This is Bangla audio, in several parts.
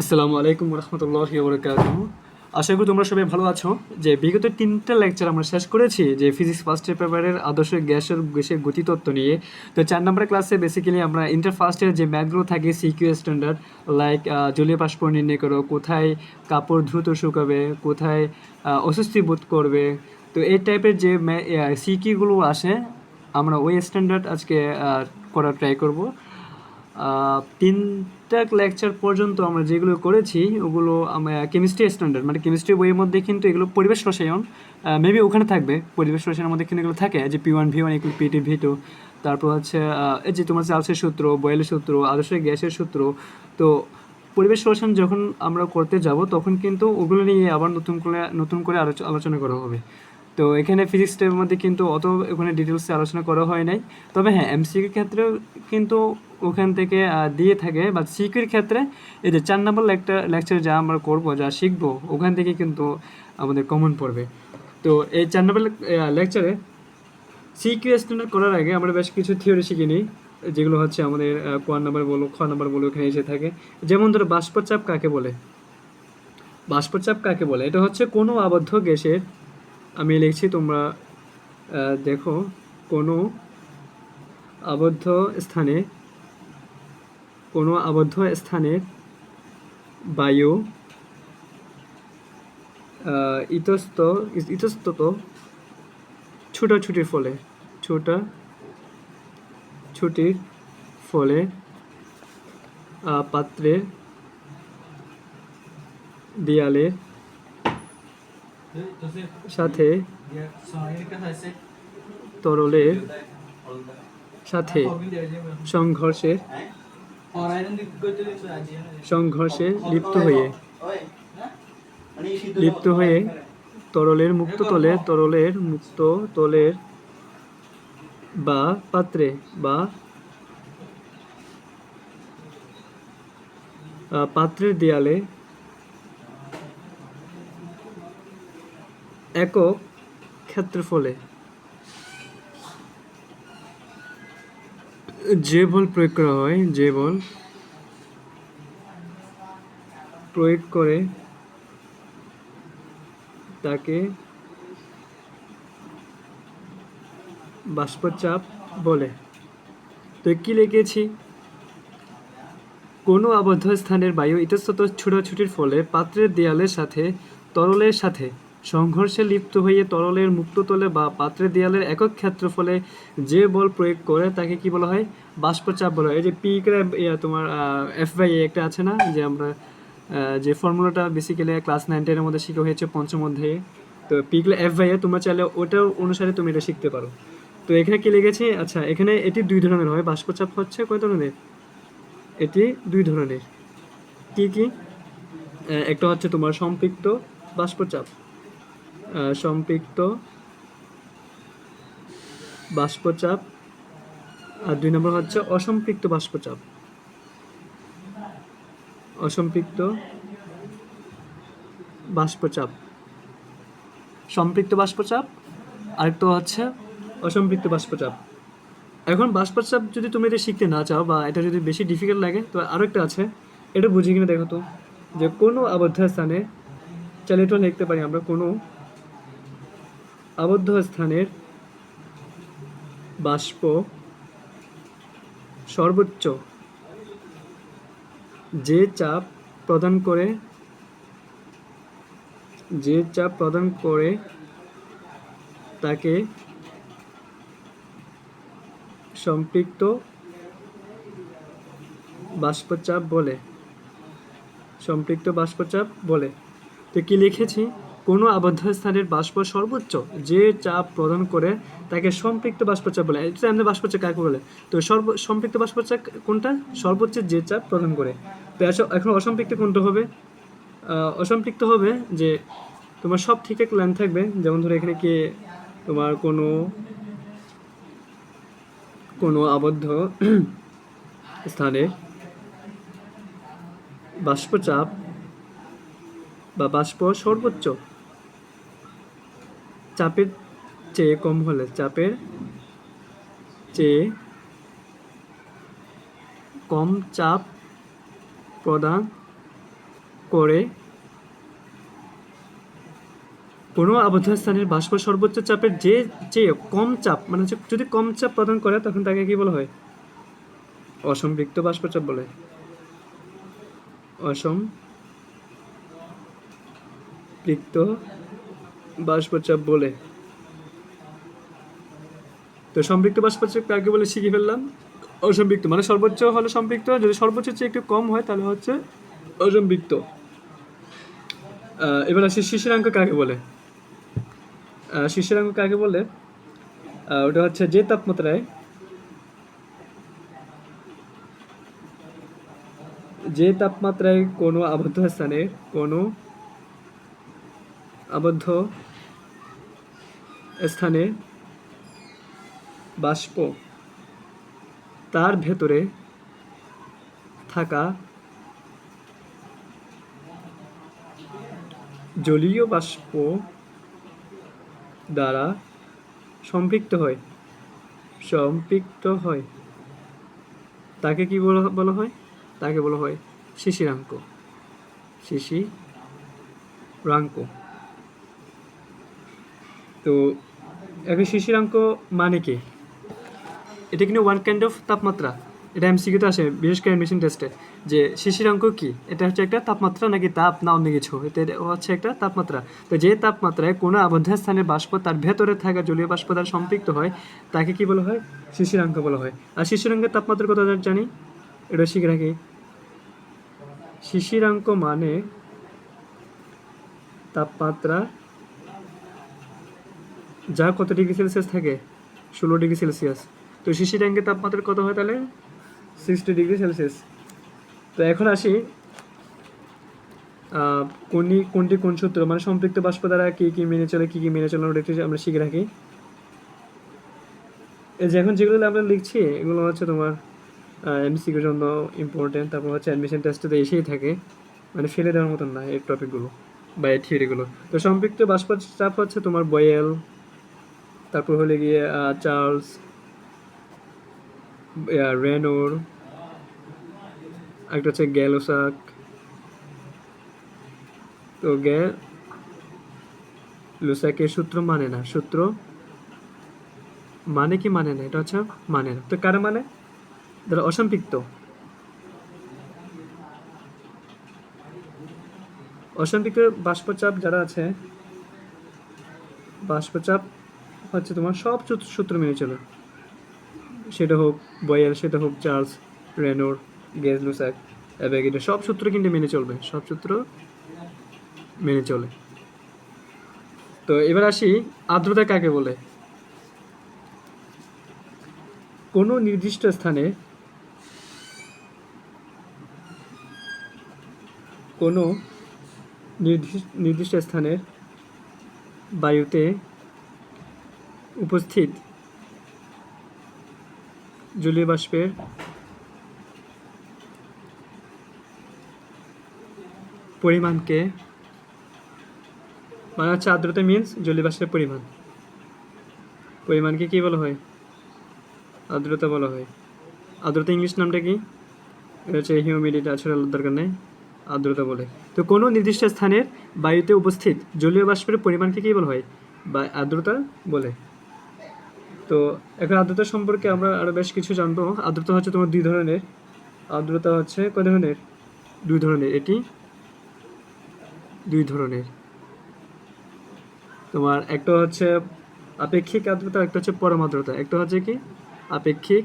আসসালামু আলাইকুম রহমতুল্লাহি বরকাত আশা করি তোমরা সবাই ভালো আছো। যে বিগত তিনটা লেকচার আমরা শেষ করেছি, যে ফিজিক্স ফার্স্ট পেপারের আদর্শ গ্যাসের গ্যাসের গতিতত্ত্ব নিয়ে। তো চার নম্বর ক্লাসে বেসিক্যালি আমরা ইন্টার ফার্স্ট ইয়ার যে ম্যাথগুলো থাকে সিকিউ স্ট্যান্ডার্ড লাইক জলীয় বাষ্প নির্ণয় করো, কোথায় কাপড় দ্রুত শুকাবে, কোথায় অস্বস্তি বোধ করবে। তো এই টাইপের যে সিকিউগুলো আসে, আমরা ওই স্ট্যান্ডার্ড আজকে করার ট্রাই করব। তিনটা লেকচার পর্যন্ত আমরা যেগুলো করেছি, ওগুলো আমরা কেমিস্ট্রি স্ট্যান্ডার্ড মানে কেমিস্ট্রি বইয়ের মধ্যে কিন্তু এগুলো পরিবেশ রসায়ন মেবি ওখানে থাকবে, পরিবেশ রসায়নের মধ্যে কিন্তু এগুলো থাকে যে পি ওয়ান ভি ওয়ান এগুলো পিটি ভি টু তারপর হচ্ছে এই যে তোমার চার্লসের সূত্র, বয়েলের সূত্র আদর্শ গ্যাসের সূত্র, তো পরিবেশ রসায়ন যখন আমরা করতে যাব, তখন কিন্তু ওগুলো নিয়ে আবার নতুন করে নতুন করে আলোচ- আলোচনা করা হবে। তো এখানে ফিজিক্স টাইপের মধ্যে কিন্তু অত ওখানে ডিটেলসে আলোচনা করা হয় নাই। তবে হ্যাঁ এমসিকিউর ক্ষেত্রেও কিন্তু ওখান থেকে দিয়ে থাকে বা সিকিউর ক্ষেত্রে এই যে চার নম্বর লেকচার লেকচার যা আমরা করব, যা শিখব, ওখান থেকে কিন্তু আমাদের কমন পড়বে। তো এই চার নম্বর লেকচারে সিকিউ স্ট্যান্ডার্ড করার আগে আমরা বেশ কিছু থিওরি শিখে নিই, যেগুলো হচ্ছে আমাদের কোয়ার নাম্বার বলো, খ নাম্বার বলো, এখানে এসে থাকে। যেমন ধরো বাষ্পচাপ কাকে বলে? বাষ্পচাপ কাকে বলে? এটা হচ্ছে কোনো আবদ্ধ গ্যাসের আমি লিখছি, তোমরা দেখো, কোনো আবদ্ধ স্থানে, কোনো আবদ্ধ স্থানের বায়ু ইতস্ত, ইতস্তত ছুটাছুটির ফলে ছোটা ছুটির ফলে পাত্রে দেয়ালের সাথে তরলের সাথে সংঘর্ষের সংঘর্ষে লিপ্ত হয়ে লিপ্ত হয়ে তরলের মুক্ত তলে তরলের মুক্ত তলের বা পাত্রে বা পাত্রের দেয়ালে একক ক্ষেত্রফলে যে বল প্রয়োগ করা হয়, যে বল প্রয়োগ করে তাকে বাষ্পচাপ বলে। তো কি লিখেছি? কোনো আবদ্ধ স্থানের বায়ু ইতস্তত ছোটাছুটির ফলে পাত্রের দেয়ালের সাথে, তরলের সাথে সংঘর্ষে লিপ্ত হয়ে তরলের মুক্ততলে বা পাত্রের দেয়ালের একক ক্ষেত্রফলে যে বল প্রয়োগ করে তাকে কি বলা হয়? বাষ্পচাপ বলা হয়। এই যে পি তোমার এফ বাই একটা আছে না? যে আমরা যে ফর্মুলাটা বেসিক্যালি ক্লাস নাইন টেনের মধ্যে শিখা হয়েছে পঞ্চম অধ্যায়ে। তো পিগুলো এফ বাই তোমরা চাইলে ওটার অনুসারে তুমি এটা শিখতে পারো। তো এখানে কি লেগেছে? আচ্ছা এখানে এটি দুই ধরনের হয়। বাষ্পচাপ হচ্ছে কয় ধরনের? এটি দুই ধরনের। কি কি? একটা হচ্ছে তোমার সম্পৃক্ত বাষ্পচাপ। সম্পৃক্ত, বাষ্পচাপ, আর দুই নম্বর হচ্ছে অসম্পৃক্ত বাষ্পচাপ। অসম্পৃক্ত বাষ্পচাপ। সম্পৃক্ত বাষ্পচাপ, আরেকটা হচ্ছে অসম্পৃক্ত বাষ্পচাপ। এখন বাষ্পচাপ যদি তুমি এটা শিখতে না চাও বা এটা যদি বেশি ডিফিকাল্ট লাগে, তো আরও একটা আছে, এটা বুঝে কিনে দেখো তো, যে কোনো আবদ্ধ স্থানে চলে এটা লিখতে পারি আমরা কোনো আবদ্ধ স্থানের বাষ্প সর্বোচ্চ যে চাপ প্রদান করে, যে চাপ প্রদান করে তাকে সম্পৃক্ত বাষ্পচাপ বলে। সম্পৃক্ত বাষ্পচাপ বলে। তো কি লিখেছি? কোনো আবদ্ধ স্থানের বাষ্প সর্বোচ্চ যে চাপ প্রদান করে তাকে সম্পৃক্ত বাষ্পচাপ বলে। এটা আমাদের বাষ্পচাপ কাকে বলে? তো সর্ব সম্পৃক্ত বাষ্পচাপ কোনটা? সর্বোচ্চ যে চাপ প্রদান করে। তো এখন অসম্পৃক্ত কোনটা হবে? অসম্পৃক্ত হবে যে তোমার সব ঠিক এক লাইন থাকবে। যেমন ধরো এখানে কি তোমার কোনো কোনো আবদ্ধ স্থানে বাষ্পচাপ বা বাষ্প সর্বোচ্চ চাপের চেয়ে কম হলে, চাপের চেয়ে কম চাপ প্রদান করে কোনো আবদ্ধ স্থানের বাষ্প সর্বোচ্চ চাপের যে চেয়ে কম চাপ মানে হচ্ছে যদি কম চাপ প্রদান করে, তখন তাকে কি বলা হয়? অসম্পৃক্ত বাষ্পচাপ বলে। অসম্পৃক্ত বাষ্পচাপ বলে। তো সম্পৃক্ত বাষ্পচাপ কাকে বলে শিখে ফেললাম। অসম্পৃক্ত মানে সর্বোচ্চ হলে সম্পৃক্ত। যদি সর্বোচ্চ চেয়ে একটু কম হয়, তাহলে হচ্ছে অসম্পৃক্ত। এবার আসি শিশিরাঙ্ক কাকে বলে। শিশিরাঙ্ক কাকে বলে ওটা হচ্ছে যে তাপমাত্রায় যে তাপমাত্রায় কোনো আবদ্ধ স্থানে কোনো আবদ্ধ স্থানে বাষ্প তার ভেতরে থাকা জলীয় বাষ্প দ্বারা সম্পৃক্ত হয়। সম্পৃক্ত হয়। তাকে কি বলা বলা হয়? তাকে বলা হয় শিশিরাঙ্ক। শিশিরাঙ্ক। তো এখন শিশিরাঙ্ক মানে কি? এটা কিন্তু ওয়ান কাইন্ড অফ তাপমাত্রা। এটা এমসিকিউতে আসে, বিশেষ করে অ্যাডমিশন টেস্টে যে শিশিরাঙ্ক কি? এটা হচ্ছে একটা তাপমাত্রা নাকি তাপ না অন্য কিছু? এটা হচ্ছে একটা তাপমাত্রা। তো যে তাপমাত্রায় কোনো আবদ্ধ স্থানের বাষ্প তার ভেতরে থাকা জলীয় বাষ্প তার সম্পৃক্ত হয়, তাকে কি বলা হয়? শিশিরাঙ্ক বলা হয়। আর শিশিরাঙ্কের তাপমাত্রা কত জানি? এটা শিখে রাখি। শিশিরাঙ্ক মানে তাপমাত্রা যা কত ডিগ্রি সেলসিয়াস থাকে ষোলো ডিগ্রি সেলসিয়াস। তো শিশিরাঙ্কের তাপমাত্রা কত হয় তাহলে? Sixty degree Celsius. তো এখন আসি কোনটি কোনটি কোন সূত্র মানে সম্পৃক্ত বাষ্প দ্বারা কী কী মেনে চলে কী কী মেনে চলে ওটা একটু আমরা শিখে রাখি। এই যে এখন যেগুলো আমরা লিখছি এগুলো হচ্ছে তোমার এমসিকিউর জন্য ইম্পর্টেন্ট তারপর হচ্ছে অ্যাডমিশন টেস্টে এসেই থাকে। মানে ফেলে দেওয়ার মতন না এই টপিকগুলো বা এই থিওরিগুলো তো সম্পৃক্ত বাষ্প চাপ হচ্ছে তোমার বয়েল তারপর হলে গিয়ে চার্লস রেনোর একটা হচ্ছে গ্যালোসাক তো গে লুসাকের সূত্র মানে না, সূত্র মানে কি মানে না, এটা হচ্ছে মানে না। তো কারা মানে? যারা অসম্পৃক্ত। অসম্পৃক্ত বাষ্পচাপ যারা আছে, বাষ্পচাপ হচ্ছে তোমার সব সূত্র- মেনে চলে। সেটা হোক বয়েল, সেটা হোক চার্লস, রেনোর, গেজ লুসাক অ্যাবেগিডে সব সূত্র কিন্তু মেনে চলবে, সব সূত্র মেনে চলে। তো এবার আসি আর্দ্রতা কাকে বলে? কোনো নির্দিষ্ট স্থানে কোনো নির্দিষ্ট স্থানের বায়ুতে উপস্থিত জলীয় বাষ্পের পরিমাণকে মানে হচ্ছে আর্দ্রতা মিন্স জলীয় বাষ্পের পরিমাণ। পরিমাণকে কি বলা হয়? আর্দ্রতা বলা হয়। আর্দ্রতা ইংলিশ নামটা কি? হচ্ছে হিউমিডিটি আসলে দরকার নেই। আর্দ্রতা বলে। তো কোনো নির্দিষ্ট স্থানের বায়ুতে উপস্থিত জলীয় বাষ্পের পরিমাণকে কী বলা হয়? বা আর্দ্রতা বলে। তো এখন আর্দ্রতা সম্পর্কে আমরা আরও বেশ কিছু জানব। আর্দ্রতা হচ্ছে তোমার দুই ধরনের। আর্দ্রতা হচ্ছে কয় ধরনের? দুই ধরনের। এটি দুই ধরনের। তোমার একটা হচ্ছে আপেক্ষিক আর্দ্রতা, একটা হচ্ছে পরম আর্দ্রতা। একটা হচ্ছে কি? আপেক্ষিক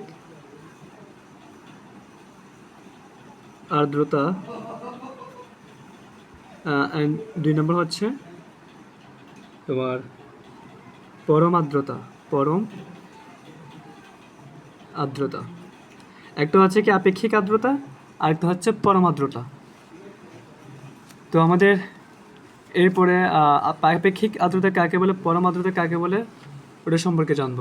আর্দ্রতা। অ্যান্ড দুই নম্বর হচ্ছে তোমার পরম আর্দ্রতা। পরম আর্দ্রতা। একটা হচ্ছে কি আপেক্ষিক আর্দ্রতা আর হচ্ছে পরম আর্দ্রতা। তো আমাদের এরপরে আপেক্ষিক আর্দ্রতা কাকে বলে, পরম আর্দ্রতা কাকে বলে, ওটা সম্পর্কে জানব।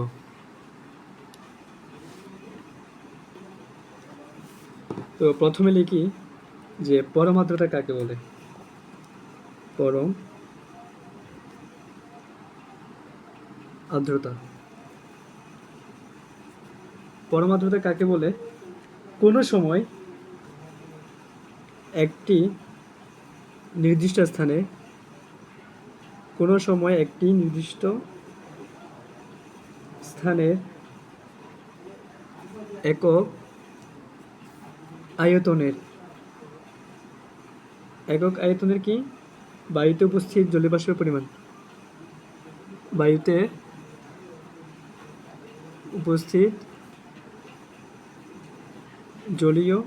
তো প্রথমে লিখি যে পরম আর্দ্রতা কাকে বলে? পরম আর্দ্রতা। পরম কাকে বলে? কোনো সময় একটি নির্দিষ্ট স্থানে, কোনো সময় একটি নির্দিষ্ট স্থানের একক আয়তনের একক আয়তনের কি? বায়ুতে উপস্থিত জলীয়বাষ্পের পরিমাণ। বায়ুতে উপস্থিত জলীয়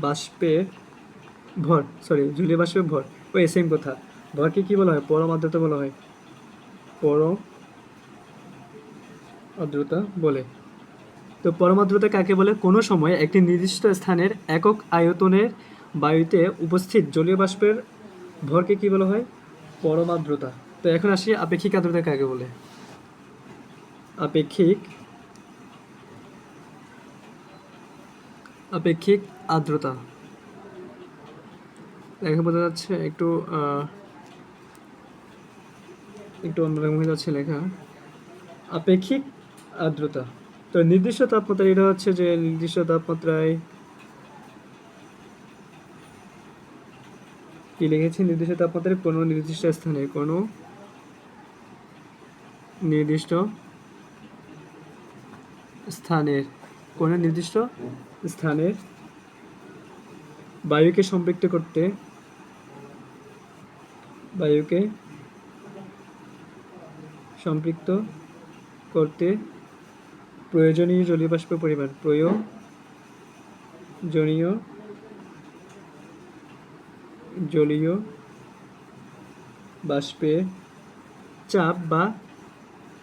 বাষ্পের ভর সরি জলীয় বাষ্পের ভর। ওই সেম কথা। ভরকে কি বলা হয়? পরম আর্দ্রতা বলা হয়। পরম আর্দ্রতা বলে। তো পরম আর্দ্রতা কাকে বলে? কোনো সময় একটি নির্দিষ্ট স্থানের একক আয়তনের বায়ুতে উপস্থিত জলীয় বাষ্পের ভরকে কি বলা হয়? পরম আর্দ্রতা। তো এখন আসি আপেক্ষিক আর্দ্রতা কাকে বলে? আপেক্ষিক আপেক্ষিক আর্দ্রতা। দেখা বোঝা যাচ্ছে একটু একটু অন্যরকম হয়ে যাচ্ছে লেখা। আপেক্ষিক আর্দ্রতা। তো নির্দিষ্ট তাপমাত্রা, এটা হচ্ছে যে নির্দিষ্ট তাপমাত্রায় কি লিখেছি? নির্দিষ্ট তাপমাত্রায় কোনো নির্দিষ্ট স্থানে, কোনো নির্দিষ্ট স্থানের, কোনো নির্দিষ্ট স্থানের বায়ুকে সম্পৃক্ত করতে বায়ুকে সম্পৃক্ত করতে প্রয়োজনীয় জলীয় বাষ্পের পরিমাণ, প্রয়োজনীয় জলীয় বাষ্পের চাপ বা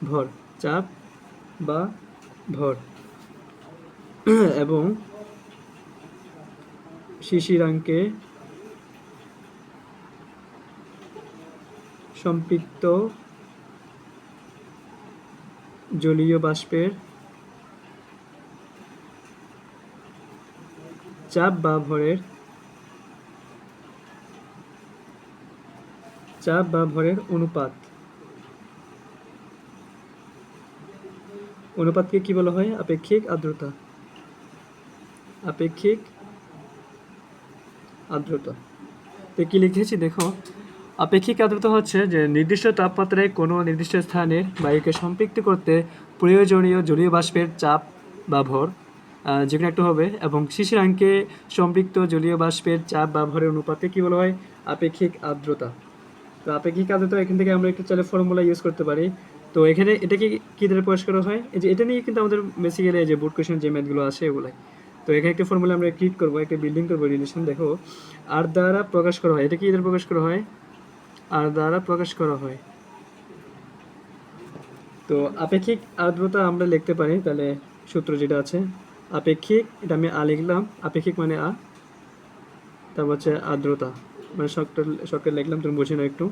ভর, চাপ বা ভর। এবং শিশিরাঙ্কে সম্পৃক্ত জলীয় বাষ্পের চাপ বা ভরের চাপ বা ভরের অনুপাত। অনুপাতকে কি বলা হয়? আপেক্ষিক আর্দ্রতা। আপেক্ষিক আর্দ্রতা। তো কি লিখেছি? দেখো আপেক্ষিক আর্দ্রতা হচ্ছে যে নির্দিষ্ট তাপমাত্রায় কোনো নির্দিষ্ট স্থানের বায়ুকে সম্পৃক্ত করতে প্রয়োজনীয় জলীয় বাষ্পের চাপ বা ভর আহ, যে কোনো একটা হবে এবং শিশিরাঙ্কে সম্পৃক্ত জলীয় বাষ্পের চাপ বা ভরের অনুপাতে কি বলা হয়? আপেক্ষিক আর্দ্রতা। তো আপেক্ষিক আর্দ্রতা এখান থেকে আমরা একটু চাইলে ফর্মুলা ইউজ করতে পারি। তো এখানে এটাকে কী দ্বারা প্রকাশ করা হয়? যে এটা নিয়ে কিন্তু আমাদের বেসিক্যালি যে বোর্ড কোয়েশন যে ম্যাথগুলো আছে এগুলাই। তো এখানে একটা ফর্মুলা আমরা ক্রিয়েট করব, একটা বিল্ডিং করব রিলেশন দেখো। আর দ্বারা প্রকাশ করা হয়, এটা কি দ্বারা প্রকাশ করা হয়? আর দ্বারা প্রকাশ করা হয়। তো আপেক্ষিক আর্দ্রতা আমরা লিখতে পারি, তাহলে সূত্র যেটা আছে, আপেক্ষিক, এটা আমি আ লিখলাম, আপেক্ষিক মানে আ, তারপর হচ্ছে আর্দ্রতা। মানে শক্ত শক্ত লিখলাম, তুমি বুঝে নাও একটু।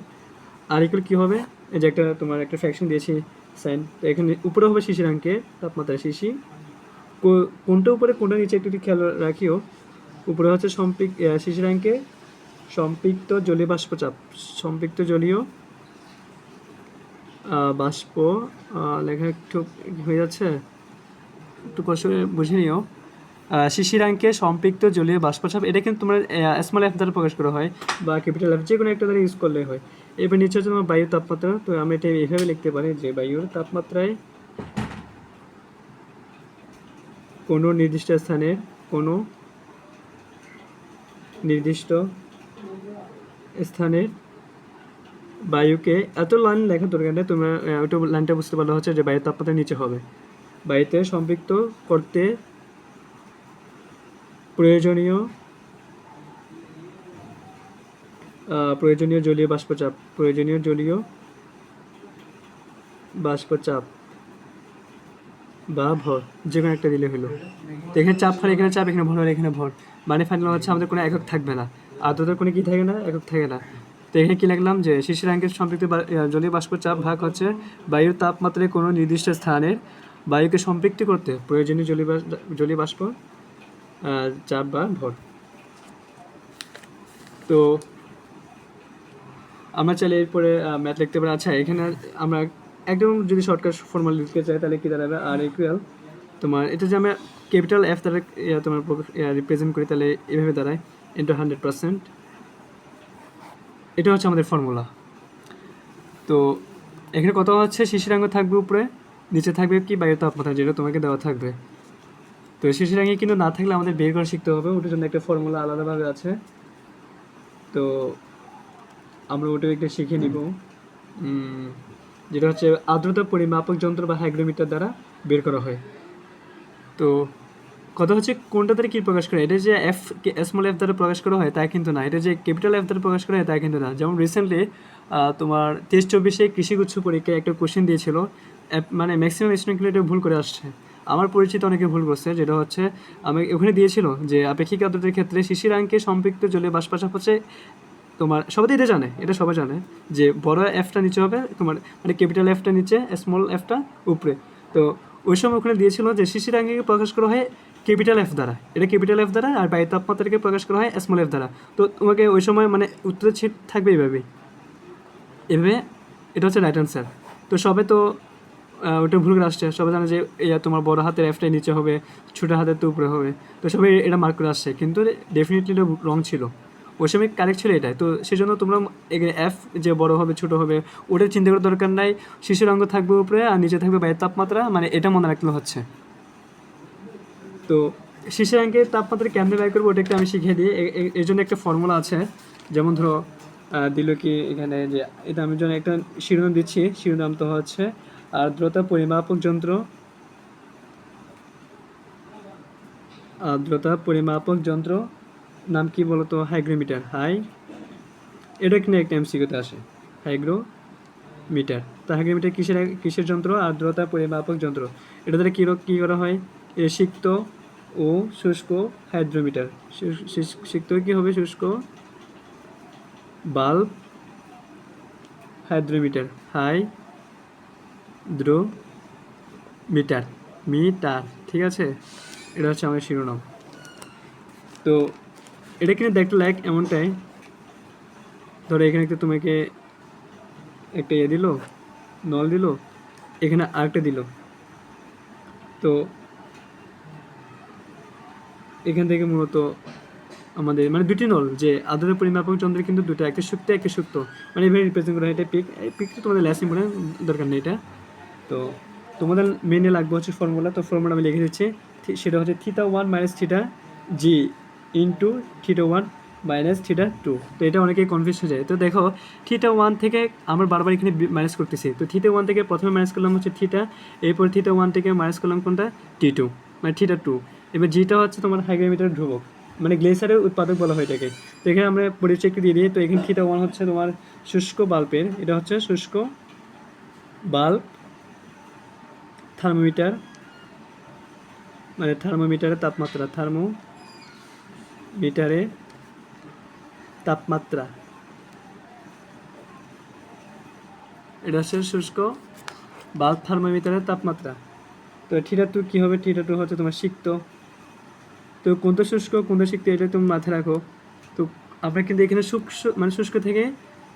আর এগুলো কী হবে? এই যে একটা তোমার একটা ফ্যাকশন দিয়েছি সাইন তো এখানে উপরে হবে শিশিরাঙ্কে তাপমাত্রা শিশি কোনটা উপরে কোনটা নিচে একটু খেয়াল রাখিও। উপরে হচ্ছে সম্পৃক আহ, শিশিরাঙ্কে সম্পৃক্ত জলীয় বাষ্পচাপ সম্পৃক্ত জলীয় বাষ্প লেখা একটু হয়ে যাচ্ছে। একটু কষ্ট বুঝে নিও। শিশিরাঙ্কে সম্পৃক্ত জলীয় বাষ্পচাপ এটা কিন্তু তোমার স্মল এফ দ্বারা প্রকাশ করা হয় বা ক্যাপিটাল এফ যে কোনো একটা দ্বারা ইউজ করলে হয়। এবার নিচে হচ্ছে তোমার বায়ুর তাপমাত্রা তো আমরা এটা এইভাবে লিখতে পারি যে বায়ুর তাপমাত্রায় কোনো নির্দিষ্ট স্থানের কোনো নির্দিষ্ট স্থানের বায়ুকে, এত লাইন লেখা দরকার নেই, তোমরা ওইটা লাইনটা বুঝতে পারলে হচ্ছে যে বায়ুর তাপমাত্রা নিচে হবে। বায়ুতে সম্পৃক্ত করতে প্রয়োজনীয় প্রয়োজনীয় জলীয় বাষ্পচাপ, প্রয়োজনীয় জলীয় বাষ্পচাপ। বা ভর যে কোনো একটা দিলে হলো। তো এখানে চাপ হলে এখানে চাপ এখানে ভর হলে এখানে ভর। মানে ফাইনাল হচ্ছে আমাদের কোনো একক থাকবে না। আর্দ্রতার কোনো কি থাকে না? একক থাকে না। তো এখানে কি লিখলাম যে শিশিরাঙ্কের সম্পৃক্ত বা- আহ, জলীয় বাষ্প চাপ ভাগ হচ্ছে বায়ুর তাপমাত্রায় কোনো নির্দিষ্ট স্থানের বায়ুকে সম্পৃক্তি করতে প্রয়োজনীয় জলীয় জলীয় বাষ্প চাপ বা ভর। তো আমরা চাইলে এরপরে ম্যাথ লিখতে পারি। আচ্ছা এখানে আমরা একদম যদি শর্টকাট ফর্মাল লিখতে চাই তাহলে কি দাঁড়াবে আর ইকুয়াল তোমার, এটা যে আমরা ক্যাপিটাল এফ দ্বারা তোমার রিপ্রেজেন্ট করি, তাহলে এভাবে দাঁড়ায় ইন্টু হান্ড্রেড পার্সেন্ট এটা হচ্ছে আমাদের ফর্মুলা তো, এখানে কত হচ্ছে শিশিরাঙ্গ থাকবে উপরে, নিচে থাকবে কি? বাইরের তাপমাত্রা, যেটা তোমাকে দেওয়া থাকবে। তো শিশিরাঙ্গে কিন্তু না থাকলে আমাদের বের করে শিখতে হবে, ওটার জন্য একটা ফর্মুলা আলাদাভাবে আছে। তো, আমরা ওটাও একটা শিখে নিব। যেটা হচ্ছে আর্দ্রতা পরিমাপক যন্ত্র বা হাইগ্রোমিটার দ্বারা বের করা হয়। তো কথা হচ্ছে কোনটা দ্বারা কী প্রকাশ করে? এটা যে এফ স্মল এফ দ্বারা প্রকাশ করা হয় তা কিন্তু না। এটা যে ক্যাপিটাল এফ দ্বারা প্রকাশ করা হয় তা কিন্তু না। যেমন রিসেন্টলি তোমার তেইশ চব্বিশে কৃষিগুচ্ছ পরীক্ষায় একটা কোশ্চেন দিয়েছিল। মানে ম্যাক্সিমাম স্টুডেন্টগুলো এটা ভুল করে আসছে। আমার পরিচিত অনেকে ভুল করছে, যেটা হচ্ছে আমি ওখানে দিয়েছিল যে আপেক্ষিক আর্দ্রতার ক্ষেত্রে শিশিরাঙ্কে সম্পৃক্ত জলে বাষ্পাচাপ হচ্ছে তোমার, সবাই এটা জানে, এটা সবাই জানে যে বড় এফটা নিচে হবে, তোমার মানে ক্যাপিটাল এফটা নিচে স্মল এফটা উপরে। তো ওই সময় ওখানে দিয়েছিল যে শিশিরাঙ্গিকে প্রকাশ করা হয় ক্যাপিটাল এফ দ্বারা। এটা ক্যাপিটাল এফ দ্বারা আর বায়ু তাপমাত্রাকে প্রকাশ করা হয় স্মল এফ দ্বারা। তো তোমাকে ওই সময় মানে উত্তরের ছিট থাকবে এইভাবেই এভাবে, এটা হচ্ছে রাইট অ্যান্সার তো সবে তো ওটা ভুল করে আসছে। সবাই জানে যে ইয়া তোমার বড় হাতের এফটাই নিচে হবে, ছোটো হাতের তো উপরে হবে। তো সবাই এটা মার্ক করে আসছে। কিন্তু ডেফিনেটলি এটা রং ছিল। সময় কারেক্ট ছিল এটাই। তো সেই জন্য তোমরা এফ যে বড় হবে, ছোট হবে ওটা চিন্তা করার দরকার নাই। শিশুর অঙ্গ থাকবে উপরে আর নিচে থাকবে বাইরের তাপমাত্রা। মানে এটা মনে রাখলে হচ্ছে। তো শিশুর অঙ্গের তাপমাত্রা কেমনে বের করব ওটা একটু আমি শিখিয়ে দিই। এর জন্য একটা ফর্মুলা আছে। যেমন ধরো দিল কি এখানে যে, এটা আমি জন্য একটা শিরোনাম দিচ্ছি। শিরোনাম তো হচ্ছে, আর্দ্রতা পরিমাপক যন্ত্র। আর্দ্রতা পরিমাপক যন্ত্র। নাম কি বলতো? হাইগ্রোমিটার। হাই, এটা কিনে একটা এমসিকিউতে আসে? হাইগ্রো মিটার তা হাইগ্রোমিটার কিসের কিসের যন্ত্র? আর্দ্রতা পরিমাপক যন্ত্র। এটা দ্বারা কী কী করা হয়? এ সিক্ত ও শুষ্ক হাইড্রোমিটার। সিক্ত কি হবে? শুষ্ক bulb hydrometer. Hydrometer. Meter ঠিক আছে? এটা হচ্ছে আমার শিরোনাম। তো এটা কিনে দেখতে লাইক এমনটাই। ধরো এখানে একটা তোমাকে একটা ইয়ে দিল, নল দিল, এখানে আরেকটা দিল। তো এখান থেকে মূলত আমাদের মানে দুটি নল, যে আদরের পরিমাপক যন্ত্রে কিন্তু দুটো একটা সুক্ত একটা সুক্ত মানে এভাবে রিপ্রেজেন্ট করা হয়, এটা পিক এই পিকটা তোমাদের লেসিং মনে দরকার নেই এটা। তো তোমাদের মেনে লাগবে হচ্ছে ফর্মুলা তো ফর্মুলা আমি লিখে দিচ্ছি সেটা হচ্ছে theta one minus theta G into theta one minus theta two তো এটা অনেকেই কনফিউজ হয়ে যায়। তো দেখো থিটা ওয়ান থেকে আমরা বারবার এখানে মাইনাস করতেছি। তো থিটা ওয়ান থেকে প্রথমে মাইনাস করলাম হচ্ছে থিটা এরপর থিটা ওয়ান থেকে মাইনাস করলাম কোনটা? টি টু মানে থিটা টু এবার জিটা হচ্ছে তোমার হাইগ্রোমিটার ধ্রুবক মানে গ্লেসারের উৎপাদক বলা হয় এটাকে। তো এখানে আমরা পরিচয় দিয়ে দিই। তো এখানে থিটা ওয়ান হচ্ছে তোমার শুষ্ক বাল্বের, এটা হচ্ছে শুষ্ক বাল্ব থার্মোমিটার মানে থার্মোমিটারের তাপমাত্রা থার্মো মিটারে তাপমাত্রা। এটা হচ্ছে শুষ্ক বাল্ব থার্মোমিটারের তাপমাত্রা। তো থিটা টু কী হবে? থিটা টু হচ্ছে তোমার সিক্ত। তো কোনটা শুষ্ক, কোনটা সিক্ত, এটা তুমি মাথায় রাখো। তো আমরা কিন্তু এখানে শুষ্ক মানে শুষ্ক থেকে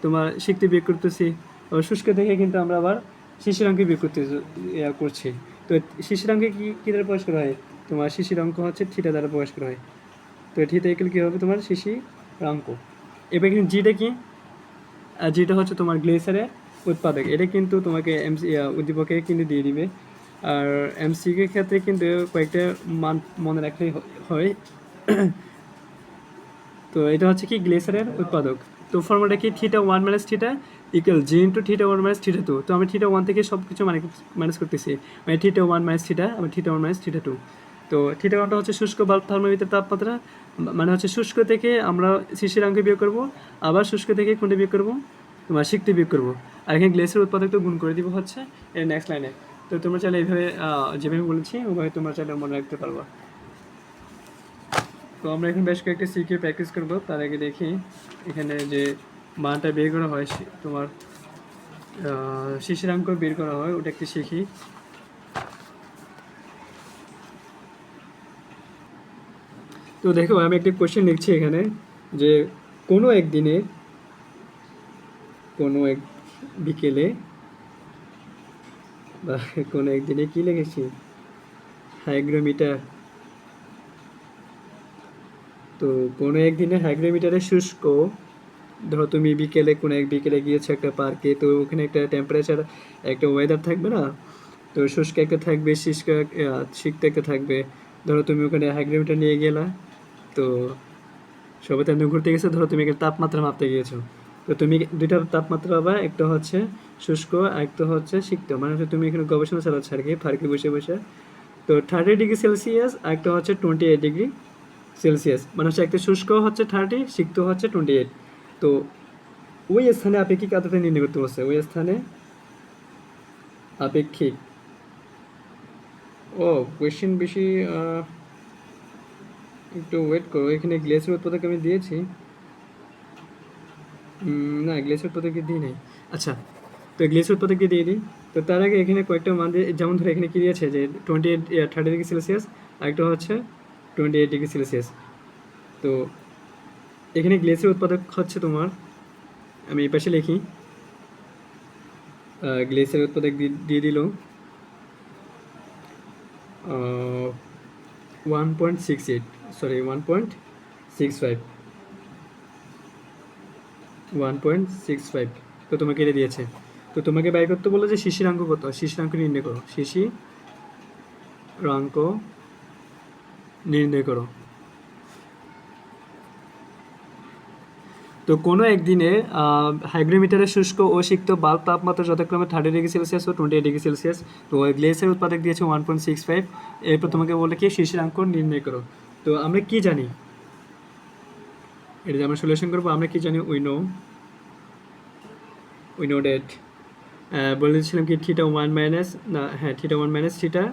তোমার সিক্ত বিয়োগ করতেছি। আবার শুষ্ক থেকে কিন্তু আমরা আবার শিশির অঙ্কে বিয়োগ করতে করছি। তো শিশির অঙ্কে কী কী দ্বারা প্রকাশ করা হয়? তোমার শিশির হচ্ছে থিটা দ্বারা প্রকাশ করা হয়। তো থিটা ইকুয়াল কী হবে তোমার? শিশি অঙ্ক এবার কিন্তু জিটা কি? যেটা হচ্ছে তোমার গ্লেসারের উৎপাদক। এটা কিন্তু তোমাকে এমসি উদ্দীপকে কিন্তু দিয়ে দিবে। আর এমসিকে ক্ষেত্রে কিন্তু কয়েকটা মান মনে রাখলেই হয়। তো এটা হচ্ছে কি? গ্লেসারের উৎপাদক। তো ফর্মুলাটা কি? Theta one minus theta equal G into theta one minus theta two. তো আমি থিটা ওয়ান থেকে সব কিছু মানে মাইনাস করতেছি। মানে থিটা ওয়ান মাইনাস থিটা আমি theta one minus theta two. তো থিটা ওয়ানটা হচ্ছে শুষ্ক বাল্ব থার্মোমিটার তাপমাত্রা মানে হচ্ছে শুষ্ক থেকে আমরা শিশির অঙ্কে বিয়োগ করব, আবার শুষ্ক থেকে কোনটা বিয়োগ করব তোমার শিখতে বিয়োগ করব। আর এখানে গ্লেসের উৎপাদক তো গুণ করে দিব হচ্ছে এর নেক্সট লাইনে তো তোমরা চাইলে এইভাবে যেভাবে বলেছি, ওভাবে তোমরা চাইলে মনে রাখতে পারবা। তো আমরা এখন বেশ কয়েকটা সিকিউ প্র্যাকটিস করব। তার আগে দেখি এখানে যে মানটা বের করা হয় তোমার শিশিরাঙ্ক বের করা হয়, ওটা একটু শিখি। তো দেখো আমি একটা কোয়েশ্চেন লিখছি এখানে যে কোনো একদিনে কোনো এক বিকেলে বা কোনো একদিনে কি লিখেছি? হাইগ্রোমিটার। তো কোনো একদিনে হাইগ্রোমিটারে শুষ্ক ধরো তুমি বিকেলে কোনো এক বিকেলে গিয়েছো একটা পার্কে তো ওখানে একটা টেম্পারেচার একটা ওয়েদার থাকবে না? তো শুষ্ক একটা থাকবে শিষ্ক আহ, একটা থাকবে। ধরো তুমি ওখানে হাইগ্রোমিটার নিয়ে গেলা তো সবাই তেমন ঘুরতে গেছে, ধরো তুমি একটা তাপমাত্রা মাপতে গিয়েছো। তো তুমি দুইটা তাপমাত্রা পাবা, একটা হচ্ছে শুষ্ক একটা হচ্ছে সিক্ত। মানে হচ্ছে তুমি এখানে গবেষণা চালাচ্ছ আর কি পার্কে বসে বসে। তো থার্টি ডিগ্রি সেলসিয়াস একটা হচ্ছে টোয়েন্টি এইট ডিগ্রি সেলসিয়াস মানে হচ্ছে একটা শুষ্ক হচ্ছে থার্টি সিক্ত হচ্ছে টোয়েন্টি এইট তো ওই স্থানে আপেক্ষিক আর্দ্রতা নির্ণয় করতে বলছে? ওই স্থানে আপেক্ষিক ও কোয়েশ্চেন বেশি একটু ওয়েট করো। এখানে গ্লেসের উৎপাদক আমি দিয়েছি। না গ্লেসের উৎপাদকে দিই নাই। আচ্ছা তো গ্লেসের উৎপাদকে দিয়ে দিই। তো তার আগে এখানে কয়েকটা মান দিয়ে, যেমন ধরো এখানে কি দিয়েছে যে twenty eight thirty degree Celsius আর একটা হচ্ছে টোয়েন্টি এইট ডিগ্রি সেলসিয়াস তো এখানে গ্লেসের উৎপাদক হচ্ছে তোমার, আমি এই পাশে লিখি। গ্লেসের উৎপাদক দিয়ে দিল। One point six eight sorry one point six five one point six five তো তোমাকে এটা দিয়েছে। তো তোমাকে বাই করতে বলল যে শিশিরাঙ্ক কত? শিশিরাঙ্ক নির্ণয় করো। শিশি রাঙ্ক নির্ণয় করো। তো কোনো একদিনে হাইগ্রোমিটারের শুষ্ক ও সিক্ত বাল্ব তাপমাত্রা যথাক্রমে থার্টি ডিগ্রি সেলসিয়াস ও টোয়েন্টি ডিগ্রি সেলসিয়াস তো গ্লেসের উৎপাদক দিয়েছে ওয়ান পয়েন্ট সিক্স ফাইভ এরপর তোমাকে বলে কি? শিশিরাঙ্ক নির্ণয় করো। তো আমরা কি জানি? এটা যে আমরা সলিউশন করব, আমরা কি জানি? We know we know that বলেছিলাম কি থিটা ওয়ান মাইনাস না হ্যাঁ থিটা ওয়ান মাইনাস থিটা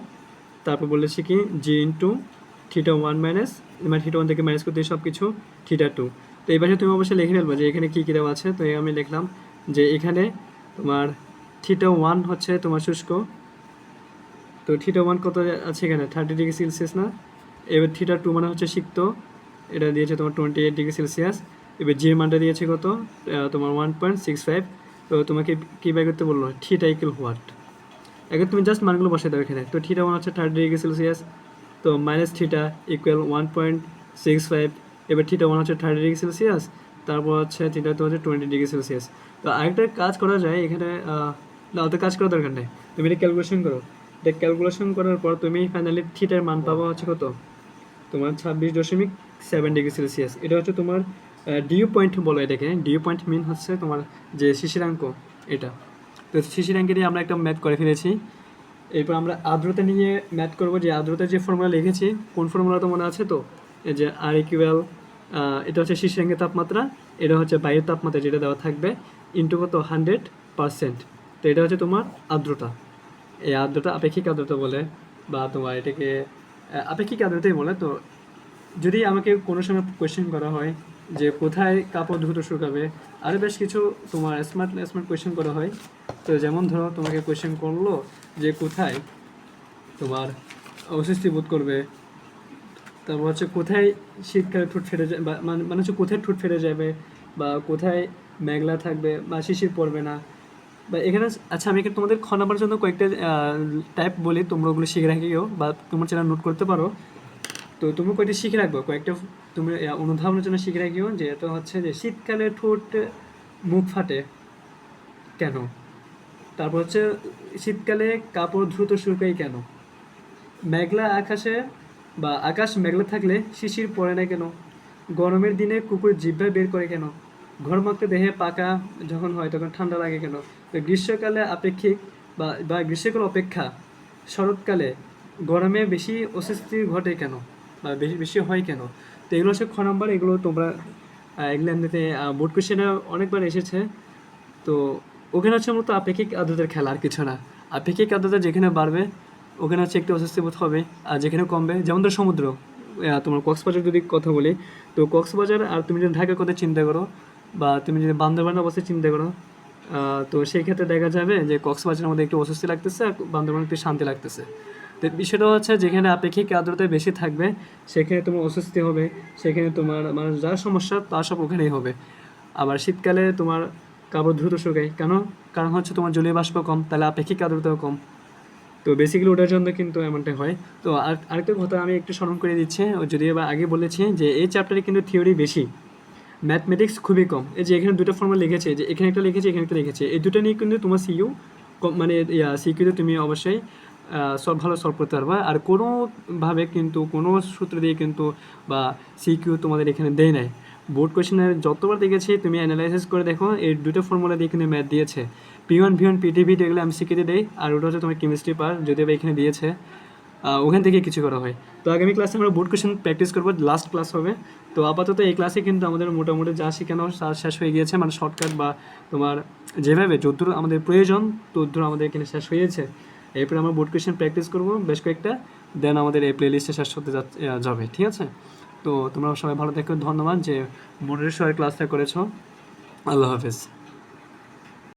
তারপর বলেছি কি G into theta one minus মানে থিটা ওয়ান থেকে মাইনাস করতে সব কিছু থিটা টু তো এই পাশে তুমি অবশ্যই লিখে ফেলব যে এখানে কী কী দেওয়া আছে। তো আমি লিখলাম যে এখানে তোমার থিটা ওয়ান হচ্ছে তোমার শুষ্ক। তো থিটা ওয়ান কত আছে এখানে? থার্টি ডিগ্রি সেলসিয়াস না? এবার থিটা টু মানে হচ্ছে সিক্ত, এটা দিয়েছে তোমার টোয়েন্টি এইট ডিগ্রি সেলসিয়াস এবার জি মানটা দিয়েছে কত? তোমার ওয়ান পয়েন্ট সিক্স ফাইভ তো তোমাকে কী বাই করতে বলল? থিটা ইকুয়াল হোয়াট এখন তুমি জাস্ট মানগুলো বসাই দাও এখানে। তো থিটা ওয়ান হচ্ছে থার্টি ডিগ্রি সেলসিয়াস তো minus theta equal one point six five এবার থিটা ওয়ান হচ্ছে থার্টি ডিগ্রি সেলসিয়াস তারপর হচ্ছে থিটা টু হচ্ছে টোয়েন্টি ডিগ্রি সেলসিয়াস তো আরেকটা কাজ করা যায় এখানে না অত কাজ করার দরকার নেই। তুমি এটা ক্যালকুলেশন করো। এটা ক্যালকুলেশন করার পর তুমি ফাইনালি থিটার মান পাবো হচ্ছে কত? তোমার ছাব্বিশ দশমিক সেভেন ডিগ্রি সেলসিয়াস এটা হচ্ছে তোমার ডিউ পয়েন্ট বলো এটাকে। ডিউ পয়েন্ট মিন হচ্ছে তোমার যে শিশিরাঙ্ক, এটা। তো শিশিরাঙ্কে নিয়ে আমরা একটা ম্যাথ করে ফেলেছি। এরপর আমরা আর্দ্রতা নিয়ে ম্যাথ করব যে আর্দ্রতার যে ফর্মুলা লিখেছি, কোন ফর্মুলা তো মনে আছে তো? এই যে আর ইকুয়াল এটা হচ্ছে শিশিরাঙ্গের তাপমাত্রা, এটা হচ্ছে বায়ুর তাপমাত্রা যেটা দেওয়া থাকবে ইন্টু কত? হান্ড্রেড পার্সেন্ট তো এটা হচ্ছে তোমার আর্দ্রতা। এই আর্দ্রতা আপেক্ষিক আর্দ্রতা বলে, বা তোমার এটাকে আপেক্ষিক আর্দ্রতাই বলে। তো যদি আমাকে কোনো সময় কোয়েশ্চেন করা হয় যে কোথায় কাপড় দ্রুত শুকাবে আরও বেশ কিছু তোমার স্মার্ট স্মার্ট কোয়েশ্চেন করা হয়। তো যেমন ধরো তোমাকে কোয়েশ্চেন করল যে কোথায় তোমার অস্বস্তি বোধ করবে, তারপর হচ্ছে কোথায় শীতকালে ঠোঁট ফেটে যায় মানে মানে হচ্ছে কোথায় ঠোঁট ফেটে যাবে বা কোথায় মেঘলা থাকবে বা শিশির পড়বে না বা এখানে আচ্ছা আমি এখানে তোমাদের খ নাম্বার জন্য কয়েকটা টাইপ বলি, তোমরা ওগুলো শিখে রাখিও বা তোমার চ্যানেল নোট করতে পারো। তো তুমি কয়েকটা শিখে রাখব? কয়েকটা তুমি অনুধাবনের জন্য শিখে রাখিও যে হচ্ছে যে শীতকালে ঠোঁট, মুখ ফাটে। কেন? তারপর হচ্ছে, শীতকালে কাপড় দ্রুত শুকায় কেন? মেঘলা আকাশে বা আকাশ মেঘলা থাকলে শিশির পড়ে না কেন? গরমের দিনে কুকুর জিভ্বা বের করে কেন? ঘর ঘরমাক্ত দেহে পাকা যখন হয়, তখন ঠান্ডা লাগে কেন? গ্রীষ্মকালে আপেক্ষিক বা বা গ্রীষ্মকাল অপেক্ষা শরৎকালে গরমে বেশি অস্বস্তি ঘটে কেন? বা বেশি বেশি হয় কেন? তো এগুলো হচ্ছে খ নাম্বার, এগুলো তোমরা এগুলো এমনিতে বোর্ড কোশ্চেনে অনেকবার এসেছে। তো ওখানে হচ্ছে মূলত আপেক্ষিক আদ্রতার খেলা আর কিছু না। আপেক্ষিক আদ্রতা যেখানে বাড়বে, ওখানে হচ্ছে একটু অস্বস্তি বোধ হবে আর যেখানে কমবে, যেমন ধর সমুদ্র। তোমার কক্সবাজার যদি কথা বলি, তো কক্সবাজার আর তুমি যদি ঢাকার কথা চিন্তা করো বা তুমি যদি বান্দরবান অবস্থায় চিন্তা করো তো সেই ক্ষেত্রে দেখা যাবে যে কক্সবাজারের মধ্যে একটু অস্বস্তি লাগতেছে আর বান্দরবানে একটু শান্তি লাগতেছে। তো বিষয়টা হচ্ছে যেখানে আপেক্ষিক আর্দ্রতা বেশি থাকবে, সেখানে তোমার অস্বস্তি হবে, সেখানে তোমার মানে যা সমস্যা তা সব ওখানেই হবে। আবার শীতকালে তোমার কাপড় দ্রুত শুকায়। কেন? কারণ হচ্ছে তোমার জলীয় বাষ্প কম, তাহলে আপেক্ষিক আর্দ্রতাও কম। তো বেসিক্যালি ওটার জন্য কিন্তু এমনটা হয়। তো আর, আরেকটা কথা আমি একটু স্মরণ করে দিচ্ছি যদিও বা আগে বলেছি যে এই চ্যাপ্টারে কিন্তু থিওরি বেশি। ম্যাথমেটিক্স খুবই কম। এই যে এখানে দুটো ফর্মুলা লিখেছে যে এখানে একটা লিখেছে, এখানে একটা লিখেছে। এই দুটো নিয়ে কিন্তু তোমার সিইউ মানে সিকিউতে তুমি অবশ্যই সব ভালো সলভ করতে পারবা। আর কোনোভাবে কিন্তু, কোনো সূত্র দিয়ে কিন্তু বা সিকিউ তোমাদের এখানে দেয় নাই। বোর্ড কোয়েশনের যতবার দেখেছি, তুমি অ্যানালাইসিস করে দেখো, এই দুটো ফর্মুলা দিয়ে এখানে ম্যাথ দিয়েছে। পি ওয়ান ভি পিটিভি এগুলো আমি সিকিউতে দেই আর ওটা হচ্ছে তোমার কেমিস্ট্রি পার যদিও এখানে দিয়েছে। ওখান থেকে কিছু করা হয়। তো আগামী ক্লাসে আমরা বোর্ড কোয়েশন প্র্যাকটিস করব লাস্ট ক্লাস হবে। তো আপাতত এই ক্লাসে কিন্তু আমাদের মোটামুটি যা শেখানো শেষ হয়ে গিয়েছে মানে শর্টকাট বা তোমার যেভাবে যদ্দূর আমাদের প্রয়োজন তদ্দূর আমাদের এখানে শেষ হয়েছে। এরপরে আমরা বোর্ড কোয়েশন প্র্যাকটিস করব বেশ কয়েকটা দেন আমাদের এই প্লেলিস্টে শেষ হতে যাবে, ঠিক আছে? তো তোমরা সবাই ভালো থেকো, ধন্যবাদ যে বোর্ডের সবাই ক্লাসটা করেছ। আল্লাহ হাফেজ।